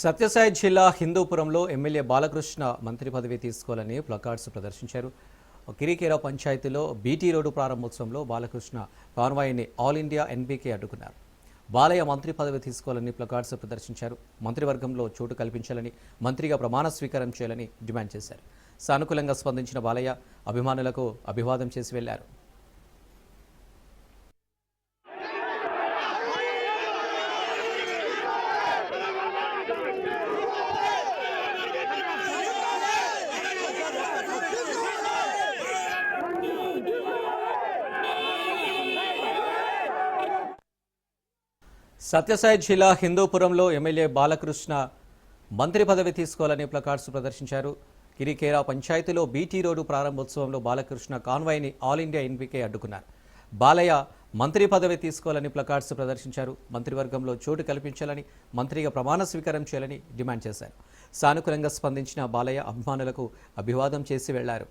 సత్యసాయి జిల్లా హిందూపురంలో ఎమ్మెల్యే బాలకృష్ణ మంత్రి పదవి తీసుకోవాలని ప్లకార్డ్స్ ప్రదర్శించారు. కిరికేరా పంచాయతీలో బీటీ రోడ్డు ప్రారంభోత్సవంలో బాలకృష్ణ కాన్వాయిని ఆల్ ఇండియా ఎన్బీకే అడ్డుకున్నారు. బాలయ్య మంత్రి పదవి తీసుకోవాలని ప్లకార్డ్స్ ప్రదర్శించారు. మంత్రివర్గంలో చోటు కల్పించాలని మంత్రిగా ప్రమాణ స్వీకారం చేయాలని డిమాండ్ చేశారు. సానుకూలంగా స్పందించిన బాలయ్య అభిమానులకు అభివాదం చేసి వెళ్ళారు. సత్యసాయి జిల్లా హిందూపురంలో ఎమ్మెల్యే బాలకృష్ణ మంత్రి పదవి తీసుకోవాలని ప్లకార్డ్స్ ప్రదర్శించారు. కిరికేరా పంచాయతీలో బీటీ రోడ్డు ప్రారంభోత్సవంలో బాలకృష్ణ కాన్వాయ్ని ఆల్ ఇండియా ఎన్పీకే అడ్డుకున్నారు. బాలయ్య మంత్రి పదవి తీసుకోవాలని ప్లకార్డ్స్ ప్రదర్శించారు. మంత్రివర్గంలో చోటు కల్పించాలని మంత్రిగా ప్రమాణ స్వీకారం చేయాలని డిమాండ్ చేశారు. సానుకూలంగా స్పందించిన బాలయ్య అభిమానులకు అభివాదం చేసి వెళ్ళారు.